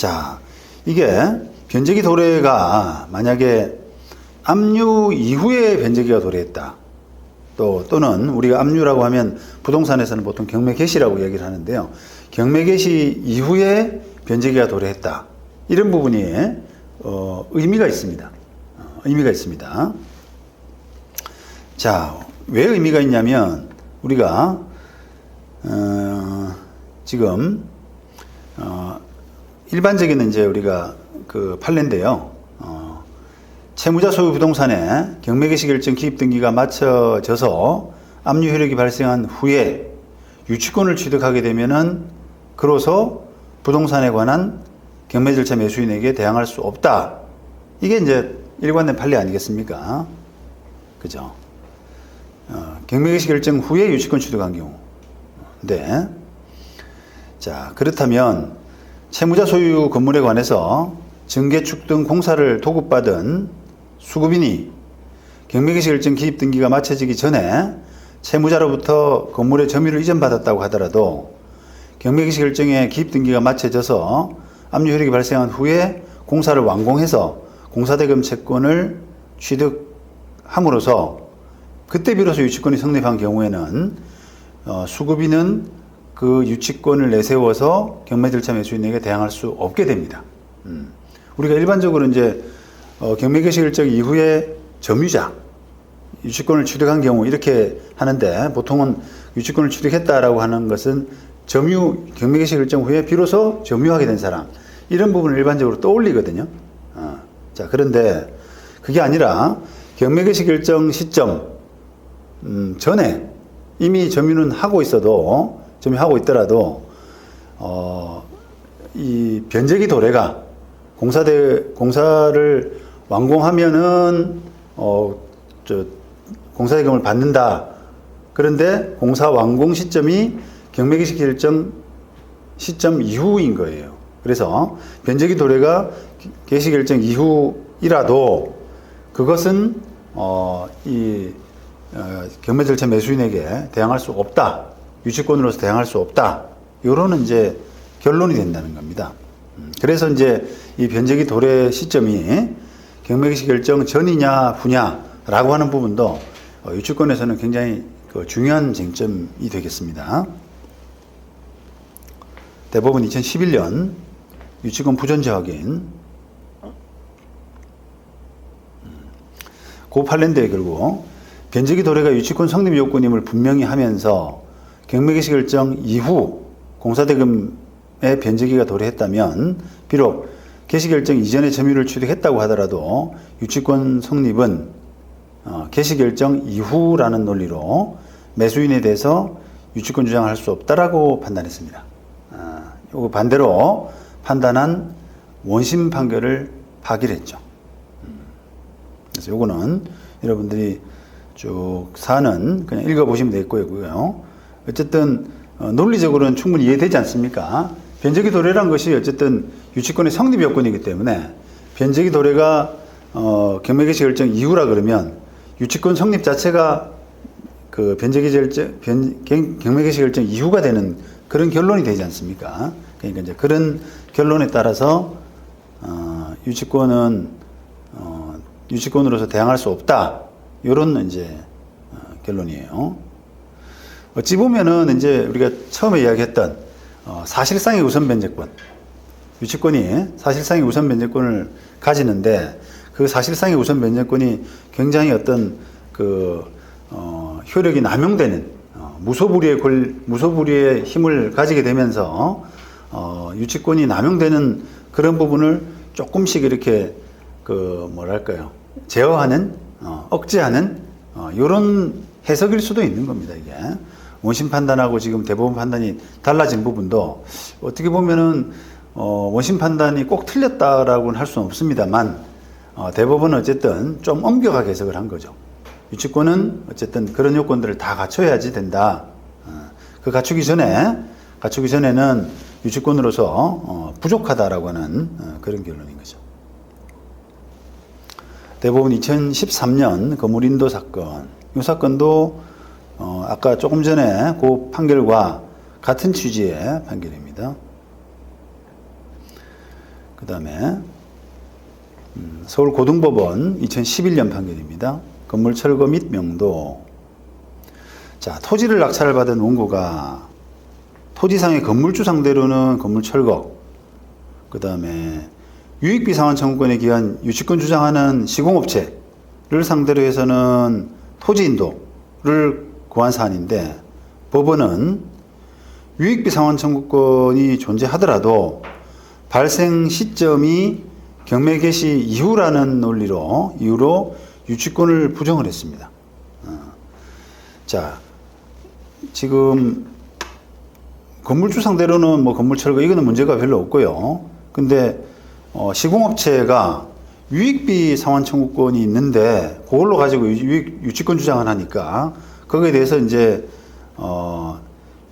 자, 이게 변제기 도래가 만약에 압류 이후에 변제기가 도래했다. 또 또는 우리가 압류라고 하면 부동산에서는 보통 경매 개시라고 얘기를 하는데요. 경매 개시 이후에 변제기가 도래했다. 이런 부분이 어, 의미가 있습니다. 어, 의미가 있습니다. 자, 왜 의미가 있냐면 우리가 어, 지금 어, 일반적인 이제 우리가 그 판례인데요. 어, 채무자 소유 부동산에 경매개시 결정 기입 등기가 맞춰져서 압류 효력이 발생한 후에 유치권을 취득하게 되면은 그로서 부동산에 관한 경매 절차 매수인에게 대항할 수 없다. 이게 이제 일관된 판례 아니겠습니까? 그죠? 어, 경매개시 결정 후에 유치권 취득한 경우. 네. 자, 그렇다면 채무자 소유 건물에 관해서 증개축 등 공사를 도급받은 수급인이 경매개시 결정 기입 등기가 마쳐지기 전에 채무자로부터 건물의 점유를 이전받았다고 하더라도 경매개시 결정에 기입 등기가 마쳐져서 압류 효력이 발생한 후에 공사를 완공해서 공사대금 채권을 취득함으로써 그때 비로소 유치권이 성립한 경우에는 어, 수급인은 그 유치권을 내세워서 경매 절차 매수인에게 대항할 수 없게 됩니다. 음. 우리가 일반적으로 이제 어, 경매 개시 결정 이후에 점유자 유치권을 취득한 경우 이렇게 하는데 보통은 유치권을 취득했다라고 하는 것은 점유 경매 개시 결정 후에 비로소 점유하게 된 사람 이런 부분을 일반적으로 떠올리거든요. 어. 자 그런데 그게 아니라 경매 개시 결정 시점 음, 전에 이미 점유는 하고 있어도 점유하고 있더라도 어, 이 변제기 도래가 공사대 공사를 완공하면은 어저 공사대금을 받는다. 그런데 공사 완공 시점이 경매기시 결정 시점 이후인 거예요. 그래서 변제기 도래가 개시 결정 이후이라도 그것은 어 이 어, 경매 절차 매수인에게 대항할 수 없다. 유치권으로서 대항할 수 없다. 요런 이제 결론이 된다는 겁니다. 음, 그래서 이제 이 변제기 도래 시점이 경매기시 결정 전이냐 후냐라고 하는 부분도 어, 유치권에서는 굉장히 그 중요한 쟁점이 되겠습니다. 대법원 2011년 유치권 부존재 확인 고 판례인데 결국 변제기 도래가 유치권 성립 요건임을 분명히 하면서 경매개시 결정 이후 공사대금의 변제기가 도래했다면 비록 개시 결정 이전에 점유를 취득했다고 하더라도 유치권 성립은 어, 개시 결정 이후라는 논리로 매수인에 대해서 유치권 주장할 수 없다라고 판단했습니다. 아, 요거 반대로 판단한 원심 판결을 파기했죠. 음, 그래서 요거는 여러분들이 쭉 사는 그냥 읽어보시면 되고요. 어쨌든 어, 논리적으로는 충분히 이해되지 않습니까? 변제기 도래란 것이 어쨌든 유치권의 성립 요건이기 때문에 변제기 도래가 어, 경매개시 결정 이후라 그러면 유치권 성립 자체가 그 변제기 결정 변, 경매개시 결정 이후가 되는 그런 결론이 되지 않습니까? 그러니까 이제 그런 결론에 따라서 어, 유치권은 어, 유치권으로서 대항할 수 없다. 이런 이제 어, 결론이에요. 어찌 보면은 이제 우리가 처음에 이야기했던 어, 사실상의 우선 변제권, 유치권이 사실상의 우선 변제권을 가지는데 그 사실상의 우선 변제권이 굉장히 어떤 그 어, 효력이 남용되는 어, 무소불위의 권, 무소불위의 힘을 가지게 되면서 어, 유치권이 남용되는 그런 부분을 조금씩 이렇게 그 뭐랄까요? 제어하는 어, 억제하는 어, 이런 해석일 수도 있는 겁니다 이게 원심 판단하고 지금 대법원 판단이 달라진 부분도 어떻게 보면은 어, 원심 판단이 꼭 틀렸다라고는 할 수는 없습니다만 어, 대법원은 어쨌든 좀 엄격하게 해석을 한 거죠. 유치권은 어쨌든 그런 요건들을 다 갖춰야지 된다. 어, 그 갖추기 전에 갖추기 전에는 유치권으로서 어, 부족하다라고 하는 어, 그런 결론인 거죠. 대법원 2013년 거물인도 사건. 이 사건도 어, 아까 조금 전에 그 판결과 같은 취지의 판결입니다. 그 다음에 음, 서울고등법원 2011년 판결입니다. 건물 철거 및 명도. 자, 토지를 낙찰을 받은 원고가 토지상의 건물주 상대로는 건물 철거, 그 다음에 유익비 상환 청구권에 기한 유치권 주장하는 시공업체를 상대로 해서는 토지 인도를 구한 사안인데 법원은 유익비 상환 청구권이 존재하더라도 발생 시점이 경매 개시 이후라는 논리로 이후로 유치권을 부정을 했습니다. 어. 자, 지금 건물주 상대로는 뭐 건물 철거 이거는 문제가 별로 없고요. 근데 어, 시공업체가 유익비 상환 청구권이 있는데 그걸로 가지고 유익, 유치권 주장을 하니까 거기에 대해서 이제 어,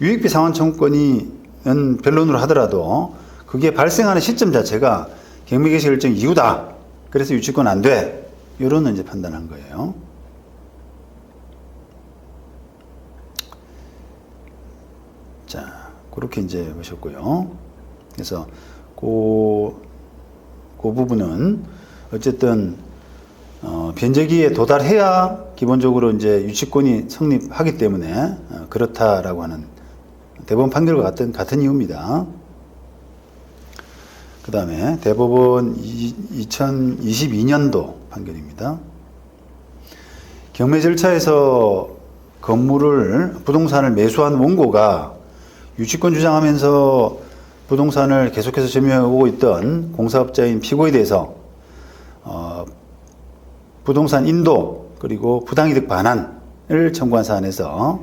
유익비 상환 청구권이는 변론으로 하더라도 그게 발생하는 시점 자체가 경매 개시 결정 이후다. 그래서 유치권 안 돼. 이런 이제 판단한 거예요. 자, 그렇게 이제 보셨고요. 그래서 그, 그 부분은 어쨌든 어, 변제기에 도달해야 기본적으로 이제 유치권이 성립하기 때문에 어, 그렇다라고 하는 대법원 판결과 같은 같은 이유입니다. 그 다음에 대법원 2022년도 판결입니다. 경매 절차에서 건물을 부동산을 매수한 원고가 유치권 주장하면서 부동산을 계속해서 점유하고 있던 공사업자인 피고에 대해서 어, 부동산 인도 그리고 부당이득 반환을 청구한 사안에서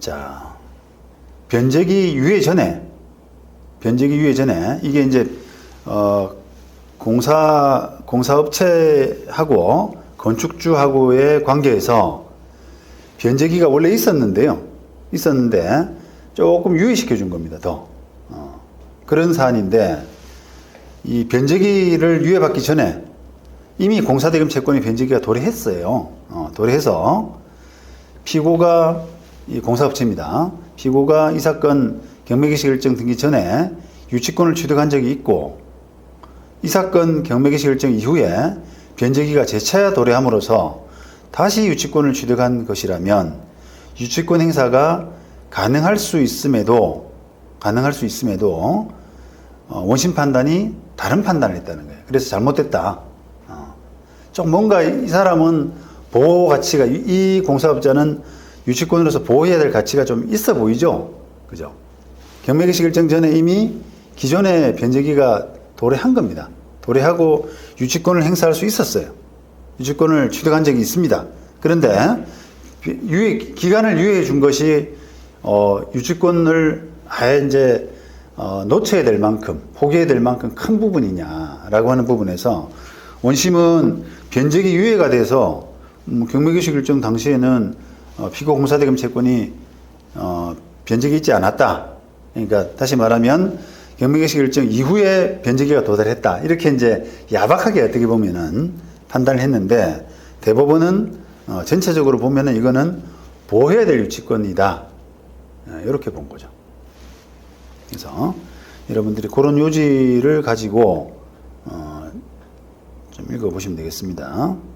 자 변제기 유예 전에 변제기 유예 전에 이게 이제 어, 공사 공사업체하고 건축주하고의 관계에서 변제기가 원래 있었는데요. 있었는데 조금 유예시켜 준 겁니다. 더 어, 그런 사안인데 이 변제기를 유예받기 전에 이미 공사대금 채권의 변제기가 도래했어요. 어, 도래해서 피고가 이 공사업체입니다. 피고가 이 사건 경매개시 결정 등기 전에 유치권을 취득한 적이 있고 이 사건 경매개시 결정 이후에 변제기가 재차 도래함으로써 다시 유치권을 취득한 것이라면 유치권 행사가 가능할 수 있음에도 가능할 수 있음에도 어, 원심 판단이 다른 판단을 했다는 거예요. 그래서 잘못됐다. 어. 좀 뭔가 이 사람은 보호 가치가 이, 이 공사업자는 유치권으로서 보호해야 될 가치가 좀 있어 보이죠. 그죠? 경매개시 결정 전에 이미 기존의 변제기가 도래한 겁니다. 도래하고 유치권을 행사할 수 있었어요. 유치권을 취득한 적이 있습니다. 그런데 유예, 기간을 유예해 준 것이 어, 유치권을 아예 이제 어, 놓쳐야 될 만큼 포기해야 될 만큼 큰 부분이냐라고 하는 부분에서 원심은 변제기 유예가 돼서 음, 경매개시 결정 당시에는 어, 피고 공사대금 채권이 어, 변제기 있지 않았다. 그러니까 다시 말하면 경매개시 결정 이후에 변제기가 도달했다. 이렇게 이제 야박하게 어떻게 보면은 판단을 했는데 대법원은 어, 전체적으로 보면은 이거는 보호해야 될 유치권이다. 어, 이렇게 본 거죠. 그래서 여러분들이 그런 요지를 가지고 어, 좀 읽어보시면 되겠습니다.